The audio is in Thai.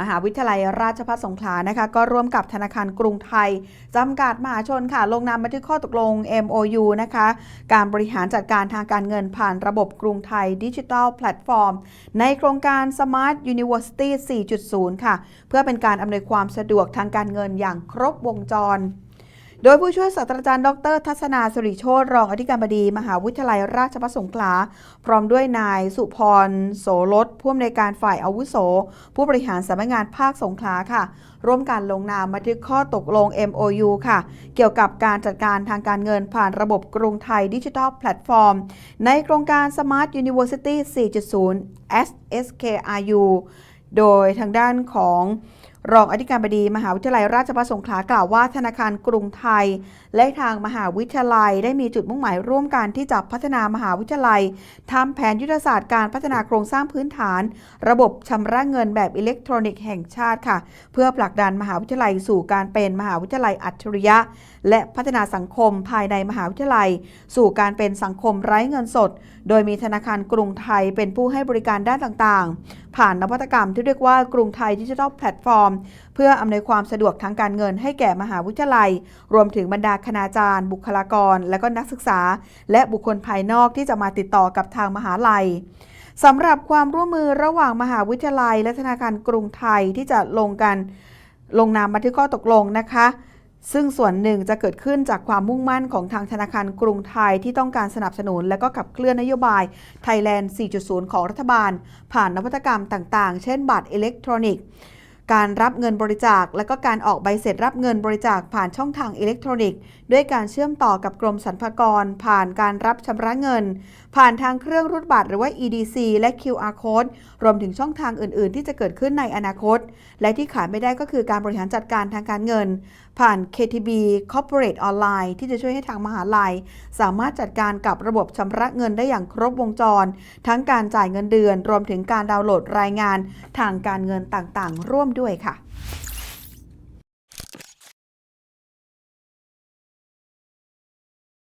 มหาวิทยาลัยราชภัฏสงขลานะคะ ก็ร่วมกับธนาคารกรุงไทย จำกัดมหาชนค่ะ ลงนามบันทึกข้อตกลง MOU นะคะ การบริหารจัดการทางการเงินผ่านระบบกรุงไทยดิจิทัลแพลตฟอร์ม ในโครงการ Smart University 4.0 ค่ะ เพื่อเป็นการอำนวยความสะดวกทางการเงินอย่างครบวงจร โดยผู้ช่วยศาสตราจารย์ดร ทัศนาสุริโชตรองอธิการบดี มหาวิทยาลัยราชภัฏสงขลา พร้อมด้วยนายสุพรโสรสผู้อำนวยการฝ่ายอาวุโส ผู้บริหารสำนักงานภาคสงขลาค่ะ ร่วมกันลงนามบันทึกข้อตกลง MOU ค่ะ เกี่ยวกับการจัดการทางการเงินผ่านระบบกรุงไทยดิจิทัลแพลตฟอร์ม ในโครงการ Smart University 4.0 SSKRU โดยทางด้านของรองอธิการบดีมหาวิทยาลัยราชภัฏสงขลากล่าวว่าธนาคารกรุงไทย และทางมหาวิทยาลัยได้มีจุดมุ่งหมายร่วมกันที่จะพัฒนามหาวิทยาลัยทำแผนยุทธศาสตร์การพัฒนาโครงสร้างพื้นฐาน ระบบชำระเงินแบบอิเล็กทรอนิกส์แห่งชาติค่ะ เพื่อผลักดันมหาวิทยาลัยสู่การเป็นมหาวิทยาลัยอัจฉริยะ และพัฒนาสังคมภายในมหาวิทยาลัย สู่การเป็นสังคมไร้เงินสด โดยมีธนาคารกรุงไทยเป็นผู้ให้บริการด้านต่างๆ ผ่านนวัตกรรมที่เรียกว่ากรุงไทยดิจิทัลแพลตฟอร์ม เพื่ออำนวยความสะดวกทางการเงินให้แก่มหาวิทยาลัย รวมถึงบรรดาคณาจารย์ บุคลากร และก็นักศึกษา และบุคคลภายนอกที่จะมาติดต่อกับทางมหาลัยสำหรับความร่วมมือระหว่างมหาวิทยาลัย และธนาคารกรุงไทยที่จะลงกันลงนามบันทึกข้อตกลงนะคะ ซึ่งส่วนหนึ่งจะเกิดขึ้นจากความมุ่งมั่นของทางธนาคารกรุงไทยที่ต้องการสนับสนุน และก็ขับเคลื่อนนโยบาย Thailand 4.0 ของรัฐบาล ผ่านนวัตกรรมต่างๆ เช่นบัตรอิเล็กทรอนิกส์ การรับเงินบริจาค และก็การออกใบเสร็จรับเงินบริจาคผ่านช่องทางอิเล็กทรอนิกส์ ด้วยการเชื่อมต่อกับกรมสรรพากร ผ่านการรับชำระเงิน ผ่านทางเครื่องรูดบัตรหรือว่า EDC และ QR code รวมถึงช่องทางอื่น ๆ ที่จะเกิดขึ้นในอนาคต และที่ขาดไม่ได้ก็คือการบริหารจัดการทางการเงิน ผ่าน KTB Corporate Online ที่จะช่วยให้ทางมหาลัย สามารถจัดการกับระบบชำระเงินได้อย่างครบวงจร ทั้งการจ่ายเงินเดือน รวมถึงการดาวน์โหลดรายงาน ทางการเงินต่าง ๆ ร่วมด้วยค่ะ